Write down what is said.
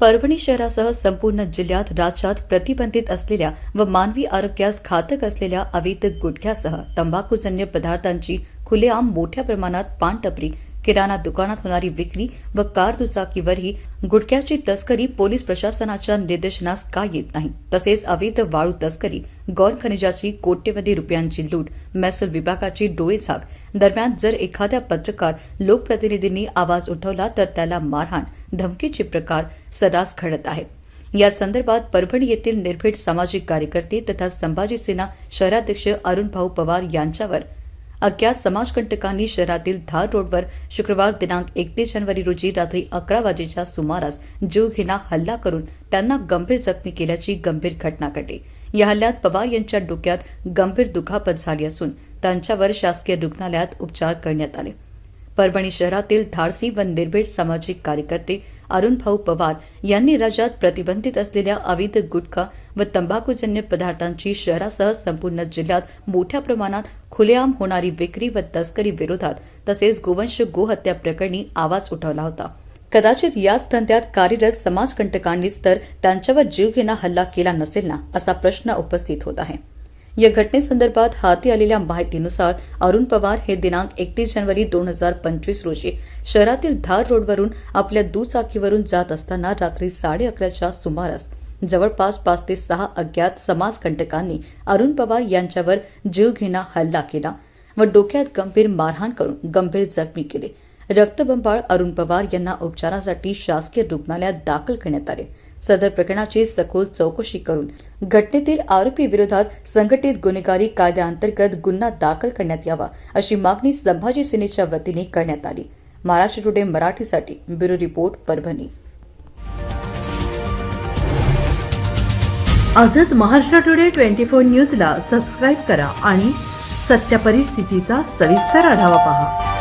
परभणी शहरासह संपूर्ण जिल्ह्यात राज्यात प्रतिबंधित असलेल्या व मानवी आरोग्यास घातक असलेल्या अवैध गुटख्यासह तंबाखूजन्य पदार्थांची खुलेआम मोठ्या प्रमाणात पानटपरी किराणा दुकानात होणारी विक्री व कार दुचाकीवरही गुटख्याची तस्करी पोलीस प्रशासनाच्या निर्देशनास का येत नाही. तसेच अवैध वाळू तस्करी गौण खनिजाची कोट्यवधी रुपयांची लूट महसूल विभागाची डोळेझाक दरम्यान जर एखाद्या पत्रकार लोकप्रतिनिधींनी आवाज उठवला तर त्याला मारहाण धमकीचे प्रकार सर्रास घडत आहेत. या संदर्भात परभणी येथील निर्भीड सामाजिक कार्यकर्ते तथा संभाजी सेना शहराध्यक्ष अरुण भाऊ पवार यांच्यावर अज्ञात समाजकंटकांनी शहरातील धार रोडवर शुक्रवार दिनांक एकतीस जानेवारी रोजी रात्री अकरा वाजेच्या सुमारास जीवघेणा हल्ला करून त्यांना गंभीर जखमी केल्याची गंभीर घटना घडली. या हल्ल्यात पवार यांच्या डोक्यात गंभीर दुखापत झाली असून त्यांच्यावर शासकीय रुग्णालयात उपचार करण्यात आले. परभणी शहरातील धाडसी व निर्भीड सामाजिक कार्यकर्ते अरुण भाऊ पवार यांनी राज्यात प्रतिबंधित असलेल्या अवैध गुटखा व तंबाखूजन्य पदार्थांची शहरासह संपूर्ण जिल्ह्यात मोठ्या प्रमाणात खुलेआम होणारी विक्री व तस्करी विरोधात तसेच गोवंश गोहत्या प्रकरणी आवाज उठवला होता. कदाचित याच धंद्यात कार्यरत समाजकंटकांनीच तर त्यांच्यावर जीवघेणा हल्ला केला नसेल ना असा प्रश्न उपस्थित होत आहे. या घटनेसंदर्भात हाती आलेल्या माहितीनुसार अरुण पवार हे दिनांक एकतीस जानेवारी दोन हजार पंचवीस रोजी शहरातील धार रोडवरून आपल्या दुचाकीवरून जात असताना रात्री साडे अकराच्या सुमारास जवळपास पाच ते सहा अज्ञात समाजकंटकांनी अरुण पवार यांच्यावर जीवघेणा हल्ला केला व डोक्यात गंभीर मारहाण करून गंभीर जखमी केले. रक्तबंबाळ अरुण पवार यांना उपचारासाठी शासकीय रुग्णालयात दाखल करण्यात आले. सदर प्रकरणाची सखोल चौकशी करून घटनेतील आरोपी विरोधात संघटित गुन्हेगारी कायद्याअंतर्गत गुन्हा दाखल करण्यात यावा अशी मागणी संभाजी सेनेच्या वतीने करण्यात आली. महाराष्ट्र टुडे मराठीसाठी ब्युरो रिपोर्ट परभणी. आजच महाराष्ट्र टुडे ट्वेंटी फोर न्यूजला सबस्क्राईब करा आणि सत्य परिस्थितीचा सविस्तर आढावा पहा.